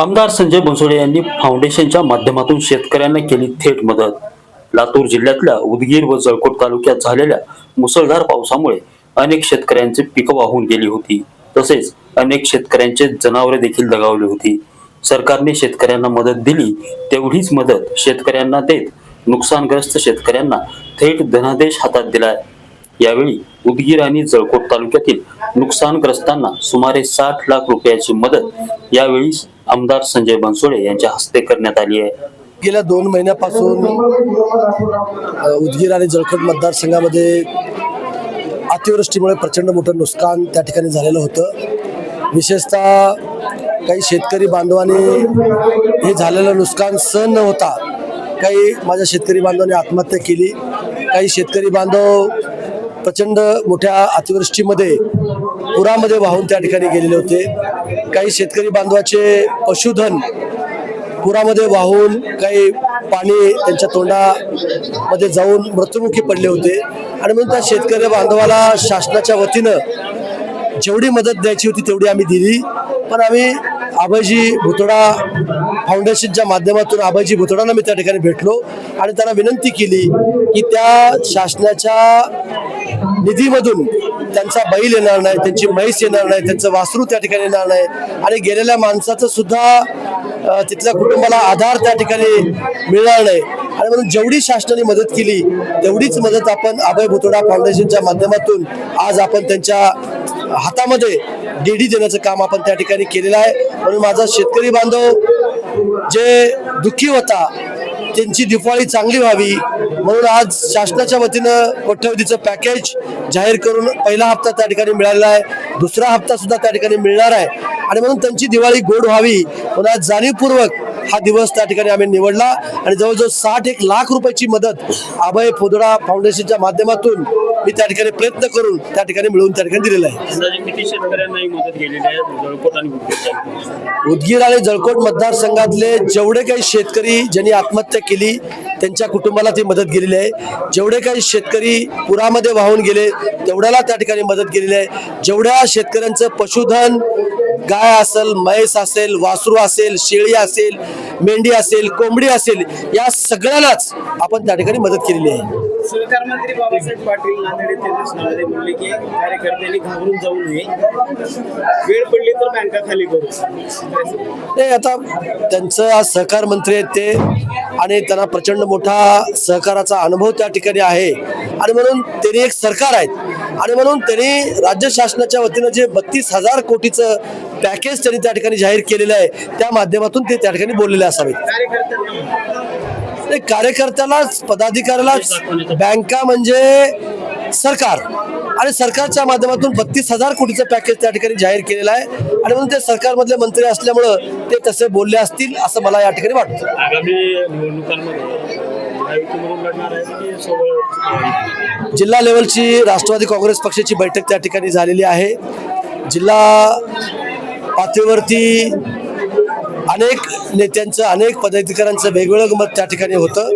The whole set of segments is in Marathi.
आमदार संजय बनसोडे यांनी फाउंडेशनच्या माध्यमातून शेतकऱ्यांना केली थेट मदत. लातूर जिल्ह्यातल्या उदगीर व जळकोट तालुक्यात झालेल्या मुसळधार पावसामुळे अनेक शेतकऱ्यांचे पिकं वाहून गेली होती. तसेच अनेक शेतकऱ्यांचे जनावरे देखील दगावली होती. सरकारने शेतकऱ्यांना मदत दिली तेवढीच मदत शेतकऱ्यांना देत नुकसानग्रस्त शेतकऱ्यांना थेट धनादेश हातात दिलाय. यावेळी उदगीर आणि जळकोट तालुक्यातील नुकसानग्रस्तांना सुमारे साठ लाख रुपयाची मदत यावेळी आमदार संजय बनसोडे यांच्या हस्ते करण्यात आली आहे. गेल्या दोन महिन्यापासून उदगीर आणि जळखंड मतदारसंघामध्ये अतिवृष्टीमुळे प्रचंड मोठं नुकसान त्या ठिकाणी झालेलं होतं. विशेषतः काही शेतकरी बांधवांनी हे झालेलं नुकसान सहन न होता काही माझ्या शेतकरी बांधवांनी आत्महत्या केली. काही शेतकरी बांधव प्रचंड मोठ्या अतिवृष्टीमध्ये पुरामध्ये वाहून त्या ठिकाणी गेलेले होते. काही शेतकरी बांधवाचे पशुधन पुरामध्ये वाहून काही पाणी त्यांच्या तोंडामध्ये जाऊन मृत्युमुखी पडले होते. आणि म्हणून त्या शेतकरी बांधवाला शासनाच्या वतीनं जेवढी मदत द्यायची होती तेवढी आम्ही दिली. पण आम्ही आबाजी भुतोडा फाउंडेशनच्या माध्यमातून आबाजी भुतोडांना मी त्या ठिकाणी भेटलो आणि त्यांना विनंती केली की त्या शासनाच्या निधीमधून त्यांचा बैल येणार नाही त्यांची म्हैस येणार नाही त्यांचं वासरू त्या ठिकाणी येणार नाही. आणि गेलेल्या माणसाचं सुद्धा तिथल्या कुटुंबाला आधार त्या ठिकाणी मिळणार नाही. आणि म्हणून जेवढी शासनाने मदत केली तेवढीच मदत आपण अभय भुतोडा फाउंडेशनच्या माध्यमातून आज आपण त्यांच्या हातामध्ये डीडी देण्याचं काम आपण त्या ठिकाणी केलेलं आहे. म्हणून माझा शेतकरी बांधव जे दुःखी होता त्यांची दिवाळी चांगली व्हावी म्हणून आज शासनाच्या वतीनं कोट्यवधीचं पॅकेज जाहीर करून पहिला हप्ता त्या ठिकाणी मिळालेला आहे. दुसरा हप्ता सुद्धा त्या ठिकाणी मिळणार आहे. आणि म्हणून त्यांची दिवाळी गोड व्हावी म्हणून आज जाणीवपूर्वक हा दिवस त्या ठिकाणी आम्ही निवडला. आणि जवळजवळ साठ एक लाख रुपयाची मदत अभय फोदडा फाउंडेशनच्या माध्यमातून मी त्या ठिकाणी प्रयत्न करून त्या ठिकाणी मिळवून त्या ठिकाणी दिलेला आहे. उदगीर आणि जळकोट मतदारसंघातले जेवढे काही शेतकरी ज्यांनी आत्महत्या केली त्यांच्या कुटुंबाला ती मदत गेलेली आहे. जेवढे काही शेतकरी पुरामध्ये वाहून गेले तेवढ्याला त्या ठिकाणी मदत गेलेली आहे. जेवढ्या शेतकऱ्यांचं पशुधन गाय असेल म्हैस असेल वासरू असेल शेळी असेल मेंढी असेल कोंबडी असेल या सगळ्यालाच आपण त्या ठिकाणी मदत केलेली आहे. सहकार मंत्री बाबासाहेब पाटील नांदेड येथे भाषणामध्ये म्हणले की कार्यकर्त्यांनी घाबरून जाऊ नये. वेळ पडली तर बँका खाली करू. ते आता त्यांचं आज सहकार मंत्री आहेत ते आणि त्यांना प्रचंड मोठा सहकाराचा अनुभव त्या ठिकाणी आहे. आणि म्हणून त्यांनी एक सरकार आहेत. आणि म्हणून त्यांनी राज्य शासनाच्या वतीनं जे बत्तीस हजार कोटीचं पॅकेज त्यांनी त्या ठिकाणी जाहीर केलेलं आहे. त्या माध्यमातून ते त्या ठिकाणी बोललेले असावेत कार्यकर्त्यालाच पदाधिकाऱ्यालाच बँका म्हणजे सरकार आणि सरकारच्या माध्यमातून बत्तीस हजार कोटीचं पॅकेज त्या ठिकाणी जाहीर केलेलं आहे. आणि म्हणून ते सरकारमधले मंत्री असल्यामुळं ते तसे बोलले असतील असं मला या ठिकाणी वाटतं. आगामी जिल्हा लेवलची राष्ट्रवादी काँग्रेस पक्षाची बैठक त्या ठिकाणी झालेली आहे. जिल्हा पातळीवरती अनेक नेत्यांचं अनेक पदाधिकाऱ्यांचं वेगवेगळं मत त्या ठिकाणी होतं.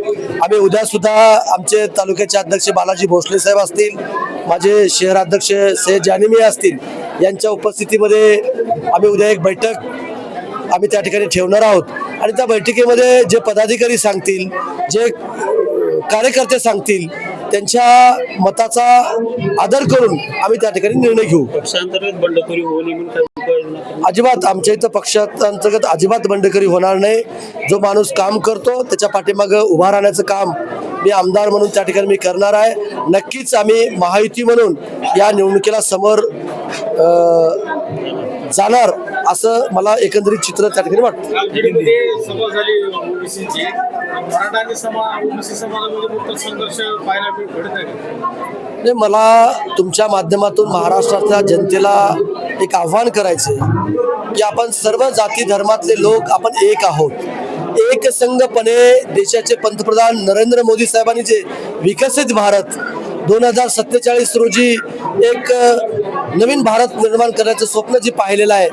आम्ही उद्या सुद्धा आमचे तालुक्याचे अध्यक्ष बालाजी भोसले साहेब असतील माझे शहर अध्यक्ष सैयद जानिमी असतील यांच्या उपस्थितीमध्ये आम्ही उद्या एक बैठक आम्ही त्या ठिकाणी ठेवणार आहोत. आणि त्या बैठकीमध्ये जे पदाधिकारी सांगतील जे कार्यकर्ते सांगतील त्यांच्या मताचा आदर करून आम्ही त्या ठिकाणी निर्णय घेऊ. पक्षांतर्गत बंडखोरी होऊ नये अजिबात आमच्या इथं पक्षांतर्गत अजिबात बंडखोरी होणार नाही. जो माणूस काम करतो त्याच्या पाठीमागं उभा राहण्याचं काम मी आमदार म्हणून त्या ठिकाणी मी करणार आहे. नक्कीच आम्ही महायुती म्हणून या निवडणुकीला समोर जाणार असं मला एकंदरीत चित्र त्या ठिकाणी वाटतं. मला तुमच्या माध्यमातून महाराष्ट्रातल्या जनतेला एक आव्हान करायचं आहे की आपण सर्व जाती धर्मातले लोक आपण एक आहोत. एकसंगपणे देशाचे पंतप्रधान नरेंद्र मोदी साहेबांनी जे विकसित भारत दोन हजार सत्तेचाळीस रोजी एक नवीन भारत निर्माण करण्याचं स्वप्न जे पाहिलेलं आहे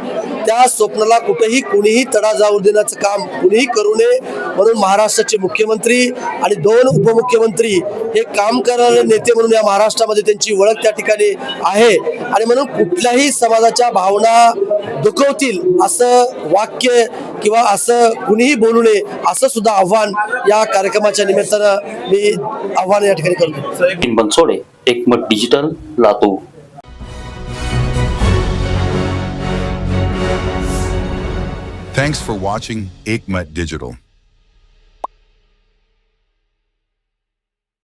त्या स्वप्नाला कुठेही कुणीही तडा जाऊ देण्याचं काम कुणीही करू नये म्हणून महाराष्ट्राचे मुख्यमंत्री आणि दोन उपमुख्यमंत्री हे काम करणारे नेते म्हणून या महाराष्ट्रामध्ये त्यांची ओळख त्या ठिकाणी आहे. आणि म्हणून कुठल्याही समाजाच्या भावना दुखवतील असं वाक्य किंवा असं कुणीही बोलू नये असं सुद्धा आव्हान या कार्यक्रमाच्या निमित्तानं मी आव्हान या ठिकाणी करतो Bansode Ekmat digital Latur Thanks for watching Aikmat Digital.